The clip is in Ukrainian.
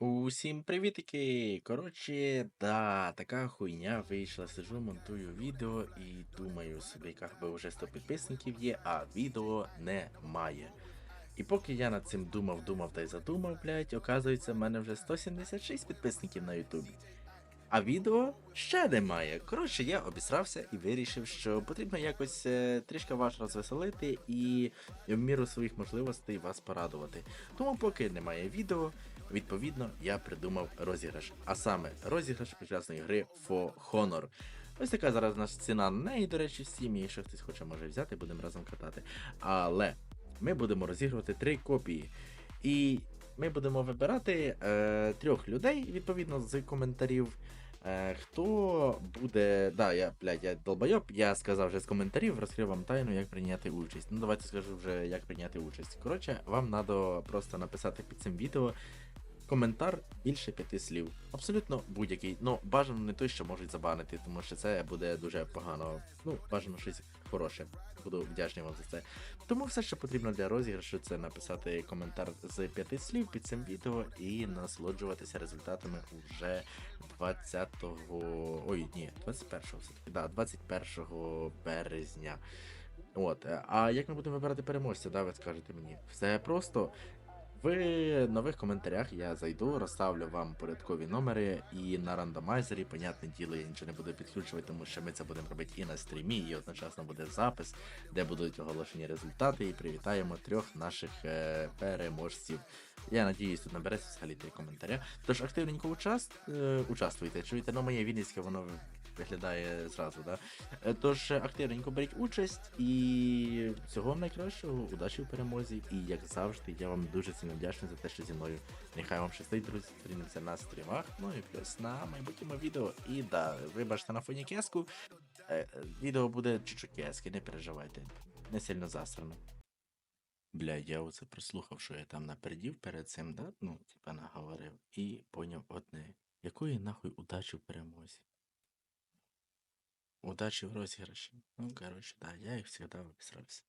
Усім привітики! Коротше, да, така хуйня вийшла. Сижу, монтую відео і думаю собі, як би вже 100 підписників є, а відео немає. І поки я над цим думав, думав та й задумав, блядь, оказується, в мене вже 176 підписників на Ютубі. А відео ще немає. Коротше, я обісрався і вирішив, що потрібно якось е, трішки вас розвеселити і в міру своїх можливостей вас порадувати. Тому поки немає відео, відповідно, я придумав розіграш. А саме розіграш прекрасної гри For Honor. Ось така зараз нас ціна на неї, до речі, в Steam, якщо хтось хоче, може взяти, будемо разом катати. Але ми будемо розігрувати три копії. І ми будемо вибирати е, трьох людей, відповідно, з коментарів. Е, хто буде. Да, я, блядь, я долбойоб, я сказав вже з коментарів, розкрив вам тайну, як прийняти участь. Ну, давайте скажу вже, як прийняти участь. Коротше, вам треба просто написати під цим відео коментар більше п'яти слів. Абсолютно будь-який. Ну, бажано не той, що можуть забанити, тому що це буде дуже погано. Ну, бажано щось хороше. Буду вдячний вам за це. Тому все, що потрібно для розіграшу, це написати коментар з п'яти слів під цим відео і насолоджуватися результатами уже 20-го. Ой, ні, 21-го все-таки. Да, 21 березня. От. А як ми будемо вибирати переможця, да, ви скажете мені? Все просто. В нових коментарях я зайду, розставлю вам порядкові номери і на рандомайзері, понятне діло, я нічого не буду підключувати, тому що ми це будемо робити і на стрімі, і одночасно буде запис, де будуть оголошені результати, і привітаємо трьох наших е, переможців. Я надіюсь, тут набереться взагалі три коментаря. Тож активненько участ, е, участвуйте. Чуєте, ну моє вінницьке воно виглядає зразу, да? Е, Тож активненько беріть участь і всього найкращого, удачі в перемозі. І як завжди, я вам дуже сильно вдячний за те, що зі мною. Нехай вам щастить, друзі, зустрінемося на стрімах. Ну і плюс на майбутньому відео. І да, вибачте на фоні кеску. Е, е, Відео буде чуть-чуть кески, не переживайте. Не сильно засрано. Бля, я оце прослухав, що я там напердів перед цим, да? Ну, типа наговорив, і поняв одне. Якої нахуй удачі в перемозі? Удачі в розіграші. Ну, коротше, да, я їх завжди обісрався.